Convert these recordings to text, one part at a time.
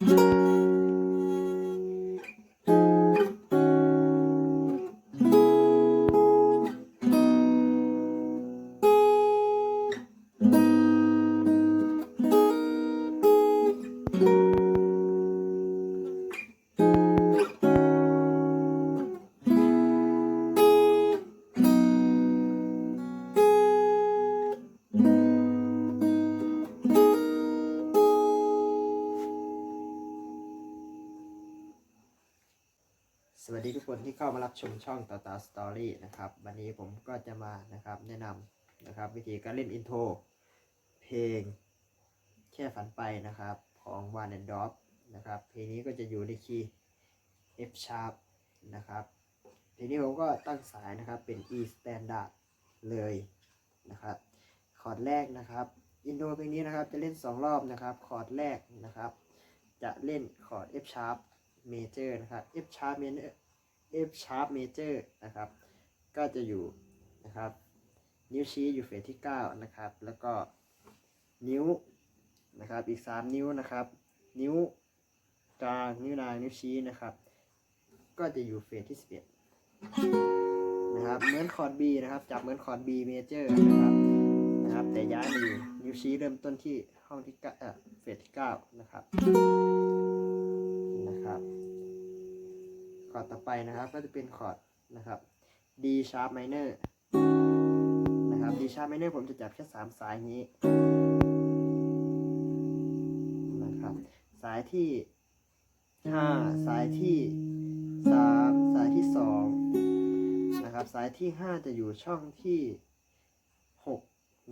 ส วัสดีทุกคนที่เข้ามารับชมช่องต่อตาสตอรี่นะครับวันนี้ผมก็จะมานะครับแนะนำนะครับวิธีการเล่นอินโทรเพลงแค่ฝันไปนะครับของวานแอนดอฟนะครับเพลงนี้ก็จะอยู่ในคีย์ F sharp นะครับเพลงนี้ผมก็ตั้งสายนะครับเป็น E standard เลยนะครับคอร์ดแรกนะครับอินโทรเพลงนี้นะครับจะเล่น 2 รอบนะครับคอร์ดแรกนะครับจะเล่นคอร์ด F sharp major นะครับ F sharp major F sharp major นะครับ ก็จะอยู่นะครับ นิ้วชี้อยู่เฟสที่ 9 นะครับ แล้วก็นิ้วนะครับอีก 3 นิ้วนะครับ นิ้วกลางนิ้วนางนิ้วชี้นะครับ ก็จะอยู่เฟสที่ 11 นะครับเหมือนคอร์ด B นะครับจับเหมือนคอร์ด B major นะครับนะครับ แต่ย้ายมาอยู่นิ้วชี้เริ่มต้นที่ห้องที่เก้าเอ่อเฟสที่ 9 นะครับนะครับ คอร์ดต่อไปนะครับ ก็จะเป็นคอร์ดนะครับ D sharp minor นะครับ D sharp minor ผมจะจับแค่สามสายนี้นะครับ สายที่ห้าสายที่สามสายที่สองนะครับ สายที่ห้าจะอยู่ช่องที่หก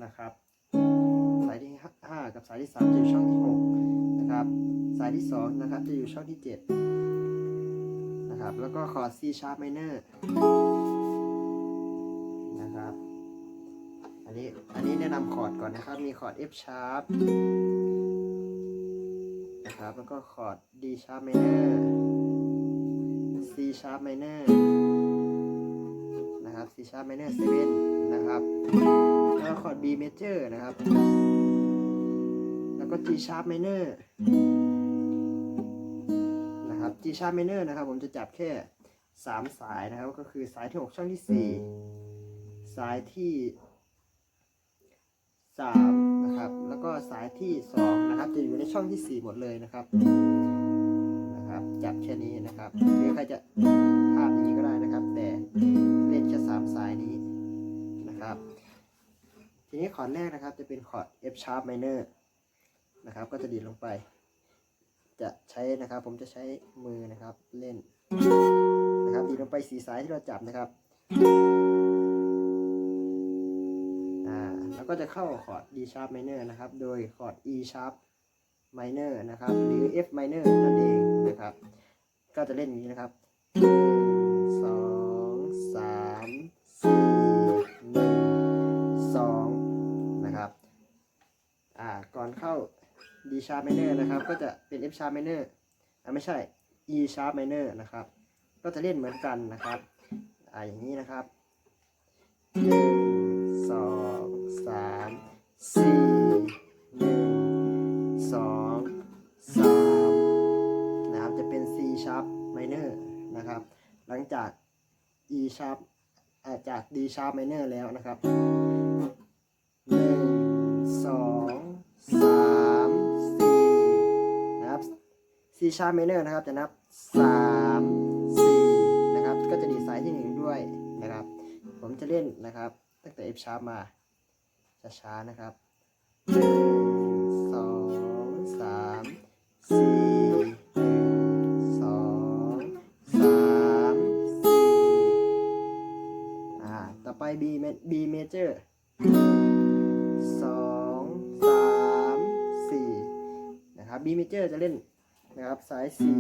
นะครับ สายที่ห้ากับสายที่สามจะอยู่ช่องที่หกนะครับ สายที่สองนะครับจะอยู่ช่องที่เจ็ด นะครับ แล้วก็คอร์ด C sharp minor นะครับ อันนี้ อันนี้แนะนำคอร์ดก่อนนะครับ มีคอร์ด F sharp นะครับ แล้วก็คอร์ด D sharp minor C sharp minor นะครับ C sharp minor 7นะครับ แล้วคอร์ด B major นะครับ แล้วก็ G sharp minor นะครับ G sharp minor นะครับ ผมจะจับแค่ 3 สายนะครับ ก็คือสายที่ 6 ช่องที่ 4 สายที่ 3 นะครับ แล้วก็สายที่ 2 นะครับ จะอยู่ในช่องที่ 4 หมดเลยนะครับนะครับ จับแค่นี้นะครับหรือใครจะภาพอย่างนี้ก็ได้นะครับ แต่เล่นแค่3สายนี้นะครับ ทีนี้คอร์ดแรกนะครับจะเป็นคอร์ด F sharp minor นะครับ ก็จะดีดลงไป จะใช้นะครับ ผมจะใช้มือนะครับเล่นนะครับดีลงไปสีสายที่เราจับนะครับอ่าแล้วก็จะเข้าคอร์ด D sharp minor นะครับ โดยคอร์ด E sharp minor นะครับ หรือ F minor นั่นเองนะครับ ก็จะเล่นอย่างนี้นะครับสองสามสี่หนึ่งสองนะครับ อ่าก่อนเข้า D sharp minor นะครับ ก็จะเป็น F sharp minor อ่าไม่ใช่ E sharp minor นะครับ ก็จะเล่นเหมือนกันนะครับอ่าอย่างนี้นะครับหนึ่งสองสามสี่หนึ่งสองสามนะครับจะเป็น C sharp minor นะครับ หลังจาก E sharp อ่าจาก D sharp minor แล้วนะครับ C sharp minor นะครับจะนับสามสี่นะครับ ก็จะดีดสายที่หนึ่งด้วยนะครับ ผมจะเล่นนะครับ ตั้งแต่ F sharp มาช้าๆนะครับหนึ่งสองสามสี่สองสามสี่อ่าต่อไป B B major สองสามสี่นะครับ B major จะเล่น นะครับสายสี่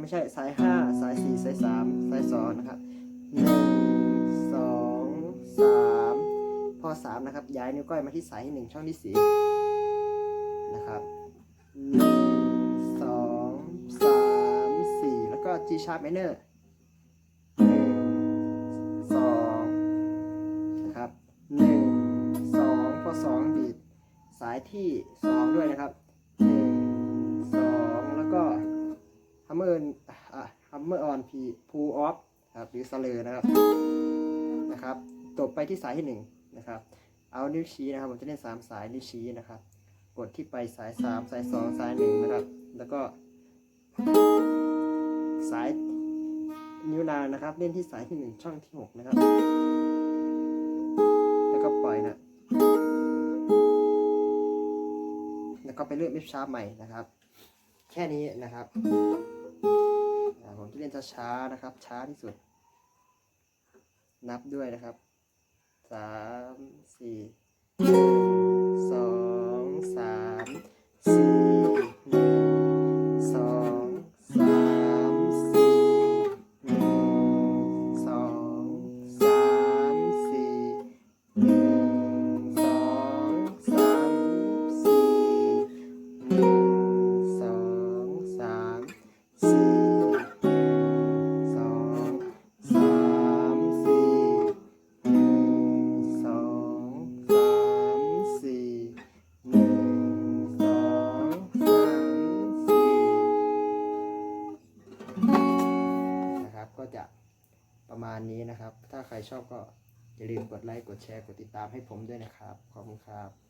ไม่ใช่สายห้าสายสี่สายสามสายสองนะครับหนึ่งสองสามพอสามนะครับ ย้ายนิ้วก้อยมาที่สายที่หนึ่งช่องที่สี่นะครับหนึ่งสองสามสี่แล้วก็ G sharp minor หนึ่งสองนะครับหนึ่งสองพอสองดีดสายที่สองด้วยนะครับ hammer อะ hammer on p pull off ครับหรือ slur นะครับนะครับตบไปที่สายที่หนึ่งนะครับ เอานิ้วชี้นะครับผมจะเล่นสามสายนิ้วชี้นะครับ กดที่ไปสายสามสายสองสายหนึ่งนะครับ แล้วก็ สายนิ้วนางนะครับ เล่นที่สายที่หนึ่งช่องที่หกนะครับ แล้วก็ปล่อยนะแล้วก็ไปเลือก F sharp ใหม่นะครับ แค่นี้นะครับ ผมจะเล่นช้าๆนะครับ ช้าที่สุด นับด้วยนะครับสามสี่ ก็จะประมาณนี้นะครับ ถ้าใครชอบก็อย่าลืมกดไลค์ กดแชร์ กดติดตามให้ผมด้วยนะครับ ขอบคุณครับ